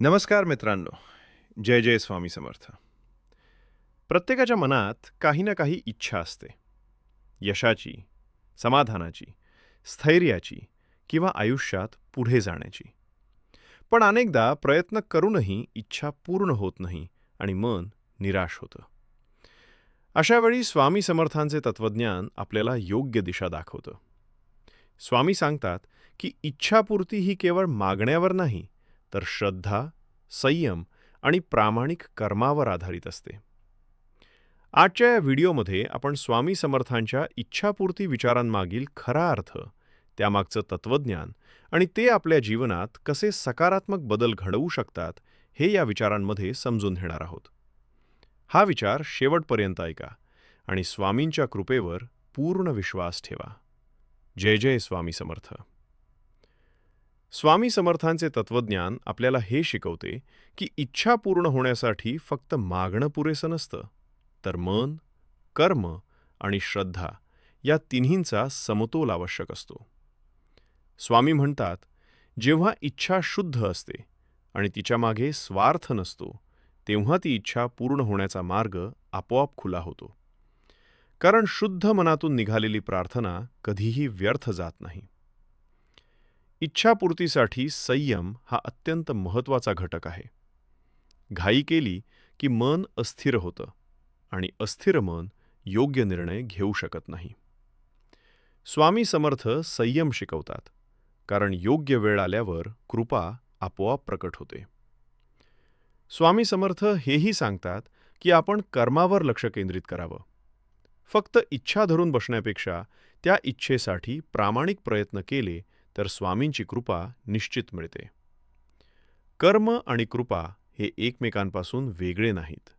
नमस्कार मित्रांनो. जय जय स्वामी समर्थ. प्रत्येकाच्या मनात काही ना काही इच्छा असते. यशाची समाधानाची स्थैर्याची किंवा आयुष्यात पुढे जाण्याची. पण अनेकदा प्रयत्न करूनही इच्छा पूर्ण होत नाही आणि मन निराश होतं. अशावेळी स्वामी समर्थांचे तत्त्वज्ञान आपल्याला योग्य दिशा दाखवतं. स्वामी सांगतात की इच्छापूर्ती ही केवळ मागण्यावर नाही तर श्रद्धा संयम आणि प्रामाणिक कर्मावर आधारित असते. आजच्या या व्हिडिओमध्ये आपण स्वामी समर्थांच्या इच्छापूर्ती विचारांमागील खरा अर्थ त्यामागचं तत्त्वज्ञान आणि ते आपल्या जीवनात कसे सकारात्मक बदल घडवू शकतात हे या विचारांमध्ये समजून घेणार आहोत. हा विचार शेवटपर्यंत ऐका आणि स्वामींच्या कृपेवर पूर्ण विश्वास ठेवा. जय जय स्वामी समर्थ. स्वामी समर्थांचे तत्वज्ञान आपल्याला हे शिकवते की इच्छा पूर्ण होण्यासाठी फक्त मागणं पुरेसं नसतं तर मन कर्म आणि श्रद्धा या तिन्हींचा समतोल आवश्यक असतो. स्वामी म्हणतात जेव्हा इच्छा शुद्ध असते आणि तिच्यामागे स्वार्थ नसतो तेव्हा ती इच्छा पूर्ण होण्याचा मार्ग आपोआप खुला होतो. कारण शुद्ध मनातून निघालेली प्रार्थना कधीही व्यर्थ जात नाही. इच्छापूर्तीसाठी संयम हा अत्यंत महत्त्वाचा घटक आहे. घाई केली की मन अस्थिर होतं आणि अस्थिर मन योग्य निर्णय घेऊ शकत नाही. स्वामी समर्थ संयम शिकवतात कारण योग्य वेळ आल्यावर कृपा आपोआप प्रकट होते. स्वामी समर्थ हेही सांगतात की आपण कर्मावर लक्ष केंद्रित करावं. फक्त इच्छा धरून बसण्यापेक्षा त्या इच्छेसाठी प्रामाणिक प्रयत्न केले तर स्वामींची कृपा निश्चित मिळते. कर्म आणि कृपा हे एकमेकांपासून वेगळे नाहीत.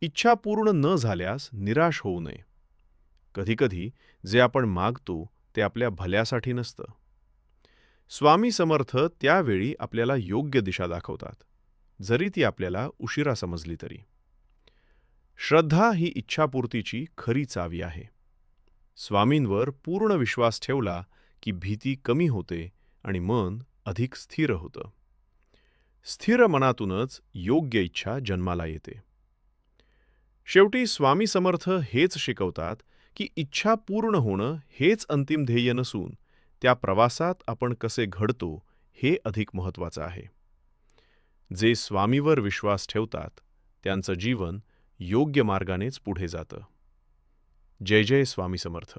इच्छा पूर्ण न झाल्यास निराश होऊ नये. कधीकधी जे आपण मागतो ते आपल्या भल्यासाठी नसतं. स्वामी समर्थ त्यावेळी आपल्याला योग्य दिशा दाखवतात जरी ती आपल्याला उशिरा समजली तरी. श्रद्धा ही इच्छापूर्तीची खरी चावी आहे. स्वामींवर पूर्ण विश्वास ठेवला की भीती कमी होते आणि मन अधिक स्थिर होतं. स्थिर मनातूनच योग्य इच्छा जन्माला येते. शेवटी स्वामी समर्थ हेच शिकवतात की इच्छा पूर्ण होणं हेच अंतिम ध्येय नसून त्या प्रवासात आपण कसे घडतो हे अधिक महत्त्वाचं आहे. जे स्वामीवर विश्वास ठेवतात त्यांचं जीवन योग्य मार्गानेच पुढे जातं. जय जय स्वामी समर्थ.